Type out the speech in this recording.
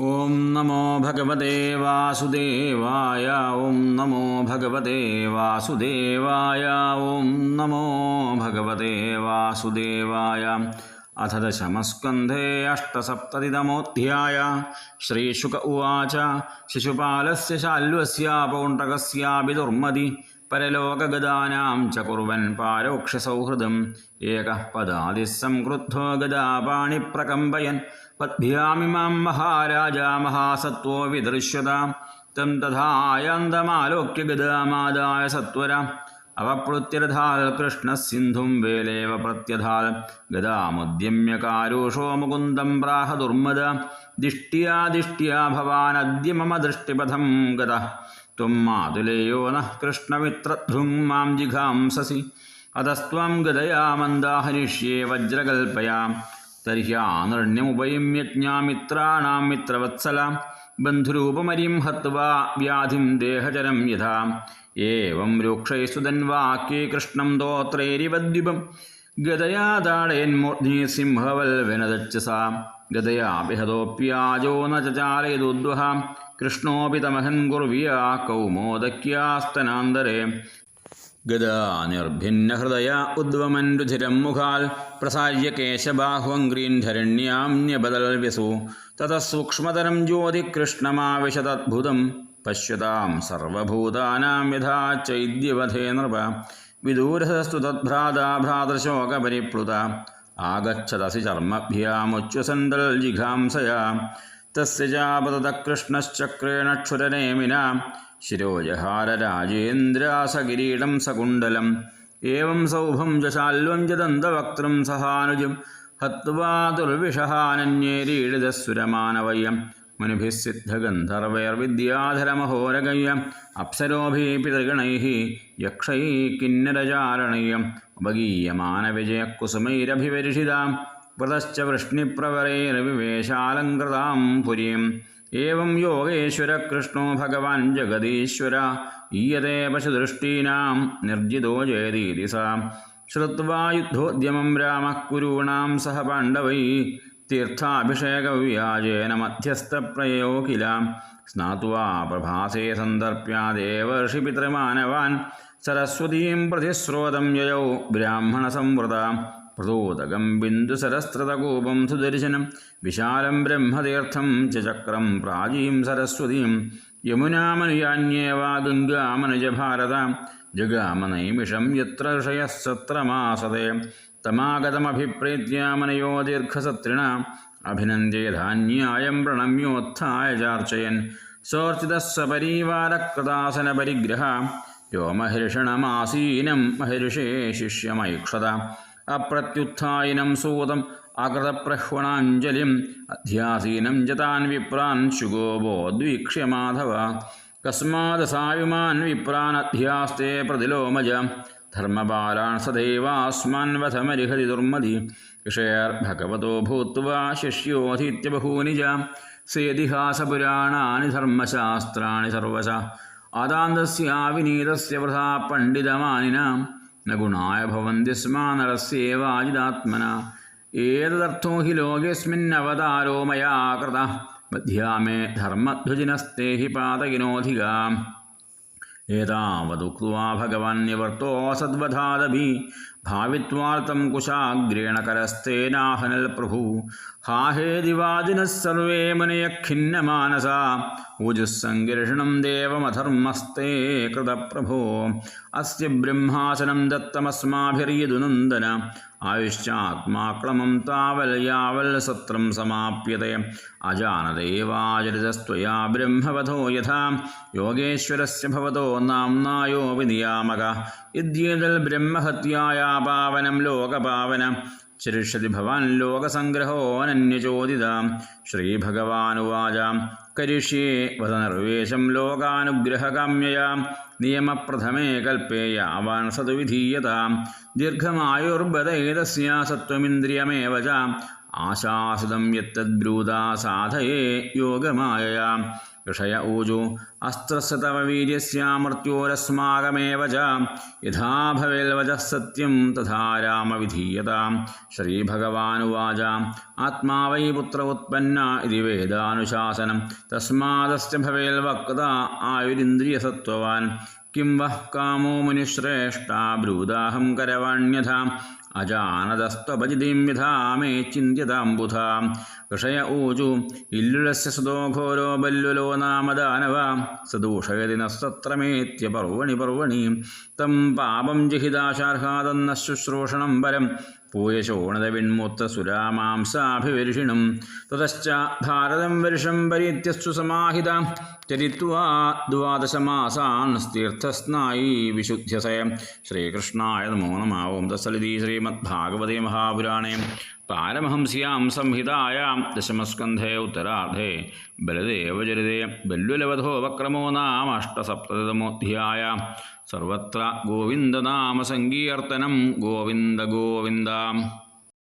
ഓം നമോ ഭഗവതേ വാസുദേവായ ഓം നമോ ഭഗവതേ വാസുദേവായ ഓം നമോ ഭഗവതേ വാസുദേവായ. അഥ ദശമസ്കന്ധേ അഷ്ടസപ്തതിതമോധ്യായ. ശ്രീശുക ഉവാച ശിശുപാലസ്യ ശാല്വസ്യ പൗണ്ടകസ്യാപി ദുർമതി പരലോകഗതാനാം ച കുറുവൻ പാരോക്ഷസൗഹൃദം. ഏകഃ പദാതിസംക്രുദ്ധോ ഗതാപാണിപ്രകമ്പയൻ പദ്ഭ്യാമിമാം മഹാരാജ മഹാസത്വോ വിദൃശ്യതാം. തം തഥായന്തമാലോക്യ ഗതാമാദായ സത്വരാം. അവപ്ലുത്യർഥാൽ കൃഷ്ണസിന്ധും വേലേവ പ്രത്യഥാൽ ഗതാമുദ്യമ്യ കാരുഷോ മുകുന്ദം പ്രാഹ ദുർമദ. ദിഷ്ട്യാ ദിഷ്ട്യാ ഭവാനദ്യ മമ ദൃഷ്ടിപഥം ഗത त्वं मातुलेयो नः कृष्णमित्रध्रुं मां जिघांससि अतस्त्वं गदया मन्दाहरिष्ये वज्रकल्पया तर्ह्यानृण्यमुपयं यज्ञामित्राणां मित्रवत्सला बन्धुरूपमरिं हत्वा व्याधिं देहचरं यथा एवं रूक्षैस्तु दन्वाक्ये कृष्णं दोत्रैरिवद्विपं गदया दाडयन्मूर्ध्नि सिंहवल्विनदच्चसा गदया विहतोऽप्याजो न चचारयदुद्वः കൃഷ്ണോപി തമഹൻ കുർവിയാ കൗമോദക്യാസ്തനാന്തരേ. ഗതാനിർഭിന്നഹൃദയ ഉദ്വമൻ രുധിരം മുഖാൽ പ്രസാര്യ കേശബാഹ്വംഗ്രീന്ധരണ്യാമ്യബദൽവ്യസു തത സൂക്ഷ്മതരം ജ്യോതികൃഷ്ണമാവിശതദ്ഭുതം പശ്യതാം സർവഭൂതാനാം യഥാ ചൈദ്യവധേ നൃപ. വിദൂരസസ്തു തദ്ഭ്രാതാ ഭ്രാതൃശോകപരിപ്ലുത. ആഗച്ഛതസി ചർമ്മഭ്യാമുച്ഛസന്തൽ ജിഘാംസയാ चर्मभ्यामुच्चसन्दल्जिघांसया तस्य चापततः कृष्णश्चक्रेण क्षुरनेमिना शिरोजहारराजेन्द्रासकिरीटं सकुण्डलम् एवं सौभं च शाल्वं च दन्तवक्त्रं सहानुजं हत्वा दुर्विषहानन्येरीडितस्सुरमानवयं मुनिभिः सिद्धगन्धर्वैर्विद्याधरमहोरगय्यम् अप्सरोभिः पितृगणैः यक्षैः किन्नरचारणीयम् उपगीयमानविजयकुसुमैरभिवर्षितां വ്രതശ്ച വൃഷ്ണിപ്രവരൈരവിവേശാലങ്കൃതാം പുരീം. ഏവം യോഗേശ്വര കൃഷ്ണോ ഭഗവാൻ ജഗദീശ്വര. ഈയതേ പശുദൃഷ്ടീനാം നിർജിതോ ജയതീതി സാ ശ്രുവാ യുദ്ധോദ്യമം രാമ കുരൂണാം സഹ പാണ്ഡവൈ. തീർത്ഥാഭിഷേകവ്യാജേന മധ്യസ്ഥപ്രയോ കില സ്നാത്വാ പ്രഭാസേ സന്ദർപ്യാ ദേവർഷി പിതൃമാനവാൻ സരസ്വതീം പ്രതിസ്രോതം യയൗ ബ്രാഹ്മണ സംവൃതാം. प्रतोदकं बिन्दुसरस्त्रतकूपं सुदर्शनं विशालं ब्रह्मतीर्थं च चक्रं प्राचीं सरस्वतीं यमुनामनुयान्येवा गङ्गामनुजभारत जगामनैमिषं यत्र ऋषयः सत्रमासते तमागतमभिप्रेत्य मनयो दीर्घसत्रिणा अभिनन्द्य धान्यायं प्रणम्योत्थाय चार्चयन् सोऽर्चितः सपरीवारकृतासनपरिग्रह यो महिर्षणमासीनं महिर्षे शिष्यमैक्षत അപ്രത്യുത്ഥായിനം സൂതം അകൃതപ്രഹ്വണാഞ്ജലിം അധ്യാസീനം ജതാൻ വിപ്രാൻ ശുഗോബോദ്വീക്ഷ്യ മാധവ കസ്മാദസായുമാൻ വിപ്രാനധ്യാസ്തേ പ്രതിലോമജ. ധർമ്മപാലാൻ സദൈവാസ്മാൻ വധമരിഹതി ദുർമതി. വിഷയർ ഭഗവതോ ഭൂത്വാ ശിഷ്യോധീത്യ ബഹൂനി സേതിഹാസപുരാണാനി ധർമ്മശാസ്ത്രാണി സർവശ. അതാന്തസ്യാവിനീതസ്യ വൃഥാ പണ്ഡിതമാനിനാം. न गुणाय भवन्ति स्म नरस्येवाजिदात्मना एतदर्थो हि लोकेऽस्मिन्नवतारो मया कृतः। मध्या मे धर्मध्वजिनस्ते हि पातकिनोऽधिगा एतावदुक्त्वा भगवान् निवर्तो सद्वधादभि ഭാവിത്വാർത്ഥം കുശാഗ്രേണകരസ്തേനാഹനൽ പ്രഭു. ഹാഹേ ദിവാദിനഃ സർവേ മുനയഖിന്നമാനസ. ഊജുസ്സംഘർഷണം ദേവമധർമ്മസ്തേ കൃതപ്രഭോ. അസ്യ ബ്രഹ്മാസനം ദത്തമസ്മാഭിർയദുനന്ദന ആയുശ്ചാത്മാക്ലമം താവൽ യാവൽ സത്രം സമാപ്യത. അജാനദേവാചരിതസ്ത്വയാ ബ്രഹ്മവധോ യഥാ. യോഗേശ്വരസ്യ ഭവതോ നാംനായോ വിനിയാമക. ഇദ്യേതൽ ബ്രഹ്മഹത്യായാ മഹാപാവനം ലോകപാവനം. ശരിഷ്യതി ഭവാൻ ലോകസംഗ്രഹോനന്യചോദിതാം ശ്രീഭഗവാനുവാചാം. കരിഷ്യേ വദനിർവേശം ലോകാനുഗ്രഹകാമ്യയാം. നിയമപ്രഥമേ കൽപ്പേ യാവാൻ സതു വിധീയതാം ദീർഘമായുർബദൈതസ്യാ സത്വമിന്ദ്രിയമേവ ച. യത്തദ്ബ്രൂതാ സാധയേ യോഗമായയാം. ऋषय ऊजु अस्त्रशतमवीर्यस्यामर्त्योरस्माकमेव मृत्योरस्माकमेव यथा भवेलवज सत्यम तथा रामविधीयतां। श्रीभगवानुवाच। आत्मा वै पुत्र उत्पन्ना वेदाशासन वेदानुशासनं। भवेलवक्ता आयुरीद्रिय आयुरिन्द्रियसत्त्ववान्। किं कामो मुनिश्रेष्ठा ब्रूदाहं करवाण्यथा। മുനിശ്രേഷ്ഠ വിധാമേ മേ ഋഷയ ഊജു ഇല്ലുലസ്യ സുതോഘോരോ ബല്ലുലോ നാമദാനവ സദൂഷയതി നസ്തത്രമേത്യ പർവണി പർവണി തം പാപം ജഹിതാശാർഹാതെന്ന ശുശ്രൂഷണം പരം പൂയശോണതവിൺമൂത്രസുരാമാംസാഭിവർഷിണം തതശ്ച ഭാരതം വർഷം പരീത്യസ്തു സമാഹിത. ചരിത്വാ ദ്വാദശമാസാൻ തീർത്ഥസ്നായി വിശുദ്ധ്യസയ. ശ്രീകൃഷ്ണായ നമോ നമാവും തസ്സലിതി ശ്രീമദ്ഭാഗവതേ മഹാപുരാണേ. പാരമഹംസ്യാം സംഹിതായാം ദശമസ്കന്ധേ ഉത്തരാർദ്ധേ ബലദേവചരിതേ ബല്ലുലവധോപക്രമോ നാം അഷ്ടസപ്തതമോധ്യായ. സർവത്ര ഗോവിന്ദനാമസങ്കീർത്തനം ഗോവിന്ദ ഗോവിന്ദ.